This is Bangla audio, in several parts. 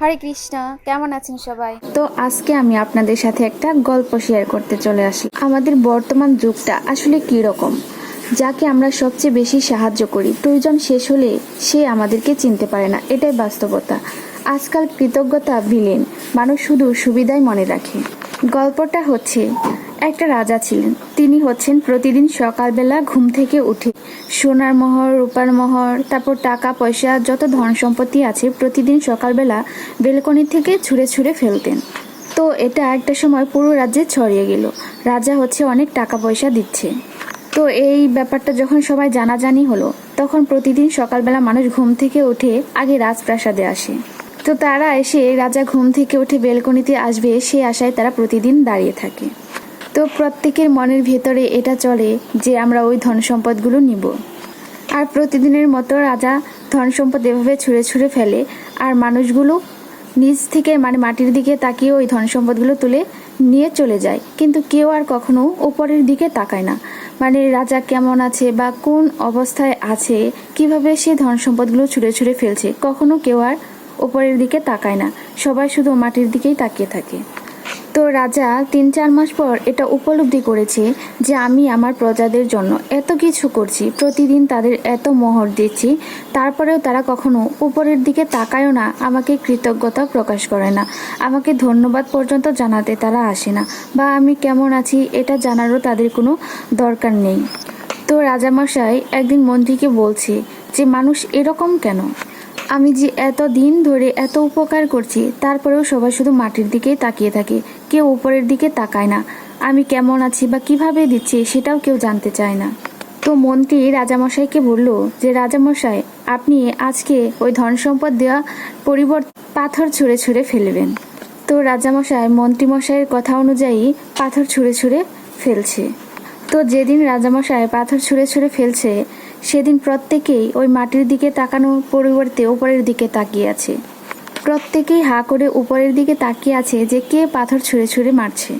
হরে কৃষ্ণ, কেমন আছেন সবাই? তো আজকে আমি আপনাদের সাথে একটা গল্প শেয়ার করতে চলে আসি আমাদের বর্তমান যুগটা আসলে কি রকম যাকে আমরা সবচেয়ে বেশি সাহায্য করি, প্রয়োজন শেষ হলে সে আমাদেরকে চিনতে পারে না, এটাই বাস্তবতা। আজকাল কৃতজ্ঞতা ভিলেন মানুষ শুধু সুবিধাই মনে রাখে। গল্পটা হচ্ছে একটা রাজা ছিলেন। তিনি হচ্ছেন প্রতিদিন সকালবেলা ঘুম থেকে উঠে সোনার মোহর, রূপার মোহর, তারপর টাকা, পয়সা, যত ধন সম্পত্তি আছে প্রতিদিন সকালবেলা বেলকনি থেকে ছুঁড়ে ছুঁড়ে ফেলতেন। তো এটা একটা সময় পুরো রাজ্যে ছড়িয়ে গেল। রাজা হচ্ছে অনেক টাকা পয়সা দিচ্ছে। তো এই ব্যাপারটা যখন সবাই জানাজানি হলো, তখন প্রতিদিন সকালবেলা মানুষ ঘুম থেকে উঠে আগে রাজপ্রাসাদে আসে। তো তারা এসে রাজা ঘুম থেকে উঠে বেলকনিতে আসবে, সে আশায় তারা প্রতিদিন দাঁড়িয়ে থাকে। তো প্রত্যেকের মনের ভেতরে এটা চলে যে আমরা ওই ধন সম্পদগুলো নিব। আর প্রতিদিনের মতো রাজা ধন সম্পদ এভাবে ছুঁড়ে ছুঁড়ে ফেলে, আর মানুষগুলো নিচ থেকে মানে মাটির দিকে তাকিয়ে ওই ধন সম্পদগুলো তুলে নিয়ে চলে যায়। কিন্তু কেউ আর কখনো ওপরের দিকে তাকায় না। মানে রাজা কেমন আছে বা কোন অবস্থায় আছে, কীভাবে সে ধন সম্পদগুলো ছুঁড়ে ছুঁড়ে ফেলছে, কখনো কেউ আর ওপরের দিকে তাকায় না। সবাই শুধু মাটির দিকেই তাকিয়ে থাকে। তো রাজা, তিন চার মাস পর এটা উপলব্ধি করেছে যে আমি আমার প্রজাদের জন্য এত কিছু করছি, প্রতিদিন তাদের এত মোহর দিচ্ছি, তারপরেও তারা কখনো উপরের দিকে তাকায়ও না, আমাকে কৃতজ্ঞতা প্রকাশ করে না। আমাকে ধন্যবাদ পর্যন্ত জানাতে তারা আসে না, বা আমি কেমন আছি এটা জানারও তাদের কোনো দরকার নেই। তো রাজামশাই একদিন মন্ত্রীকে বলছে যে, মানুষ এরকম কেন? আমি যে এত দিন ধরে এত উপকার করছি, তারপরেও সবাই শুধু মাটির দিকেই তাকিয়ে থাকে, কেউ উপরের দিকে তাকায় না। আমি কেমন আছি বা কীভাবে দিচ্ছি সেটাও কেউ জানতে চায় না। তো মন্ত্রী রাজামশাইকে বলল যে, রাজামশাই, আপনি আজকে ওই ধন সম্পদ দেওয়া পরিবর্তে পাথর ছুঁড়ে ছুঁড়ে ফেলবেন। তো রাজামশাই, মন্ত্রীমশাইয়ের কথা অনুযায়ী পাথর ছুঁড়ে ছুঁড়ে ফেলছে। তো যেদিন রাজামশাই পাথর ছুঁড়ে ছুঁড়ে ফেলছে সেদিন প্রত্যেকেই ওই মাটির দিকে তাকানোর পরিবর্তে উপরের দিকে তাকিয়ে আছে। প্রত্যেকেই হা করে উপরের দিকে তাকিয়ে আছে যে কে পাথর ছুঁড়ে ছুঁড়ে মারছে।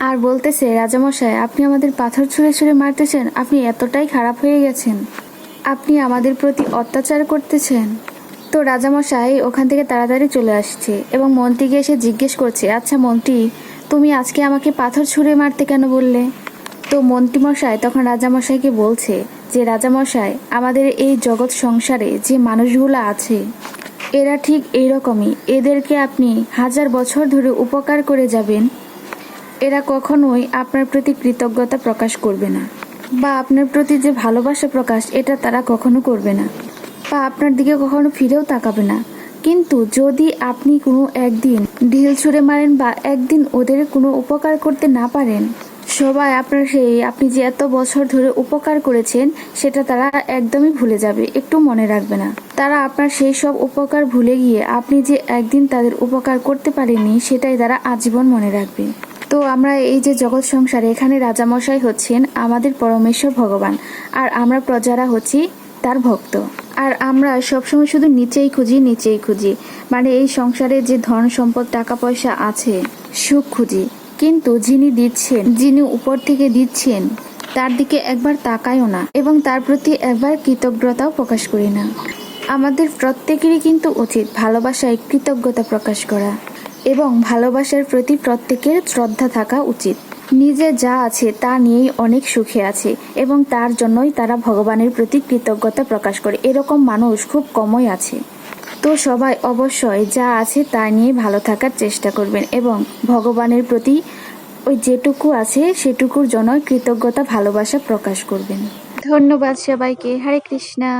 আর বলতেছে, রাজামশাই, আপনি আমাদের পাথর ছুঁড়ে ছুঁড়ে মারতেছেন, আপনি এতটাই খারাপ হয়ে গেছেন। আপনি আমাদের প্রতি অত্যাচার করতেছেন। তো রাজামশাই ওখান থেকে তাড়াতাড়ি চলে আসছে এবং মন্ত্রীকে এসে জিজ্ঞেস করছে আচ্ছা মন্ত্রী, তুমি আজকে আমাকে পাথর ছুঁড়ে মারতে কেন বললে? তো মন্ত্রীমশাই, তখন রাজামশাইকে বলছে যে, রাজামশাই, আমাদের এই জগৎ সংসারে যে মানুষগুলো আছে, এরা ঠিক এইরকমই। এদেরকে আপনি হাজার বছর ধরে উপকার করে যাবেন। এরা কখনোই আপনার প্রতি কৃতজ্ঞতা প্রকাশ করবে না। বা আপনার প্রতি যে ভালোবাসা প্রকাশ, এটা তারা কখনো করবে না। বা আপনার দিকে কখনো ফিরেও তাকাবে না। কিন্তু যদি আপনি কোনো একদিন ঢিল ছুঁড়ে মারেন বা একদিন ওদের কোনো উপকার করতে না পারেন সবাই আপনার সেই আপনি যে এত বছর ধরে উপকার করেছেন, সেটা তারা একদমই ভুলে যাবে, একটু মনে রাখবে না। তারা আপনার সেই সব উপকার ভুলে গিয়ে আপনি যে একদিন তাদের উপকার করতে পারেননি, সেটাই তারা আজীবন মনে রাখবে। তো আমরা এই যে জগৎ সংসারে এখানে রাজামশাই হচ্ছেন, আমাদের পরমেশ্বর ভগবান, আর আমরা প্রজারা হচ্ছি তার ভক্ত। আর আমরা সবসময় শুধু নিচেই খুঁজি নিচেই খুঁজি। মানে এই সংসারে যে ধন, সম্পদ, টাকা, পয়সা আছে, সুখ খুঁজি। কিন্তু যিনি দিচ্ছেন, যিনি উপর থেকে দিচ্ছেন, তার দিকে একবার তাকায়ও না এবং তার প্রতি একবার কৃতজ্ঞতাও প্রকাশ করি না। আমাদের প্রত্যেকেরই কিন্তু উচিত ভালোবাসায় কৃতজ্ঞতা প্রকাশ করা এবং ভালোবাসার প্রতি প্রত্যেকের শ্রদ্ধা থাকা উচিত। নিজে যা আছে তা নিয়েই অনেক সুখে আছে এবং তার জন্যই তারা ভগবানের প্রতি কৃতজ্ঞতা প্রকাশ করে। এরকম মানুষ খুব কমই আছে। তো সবাই অবশ্যই যা আছে তা নিয়ে ভালো থাকার চেষ্টা করবেন এবং ভগবানের প্রতি ওই যেটুকু আছে সেটুকুর জন্য কৃতজ্ঞতা, ভালোবাসা প্রকাশ করবেন। ধন্যবাদ সবাইকে। হরে কৃষ্ণা।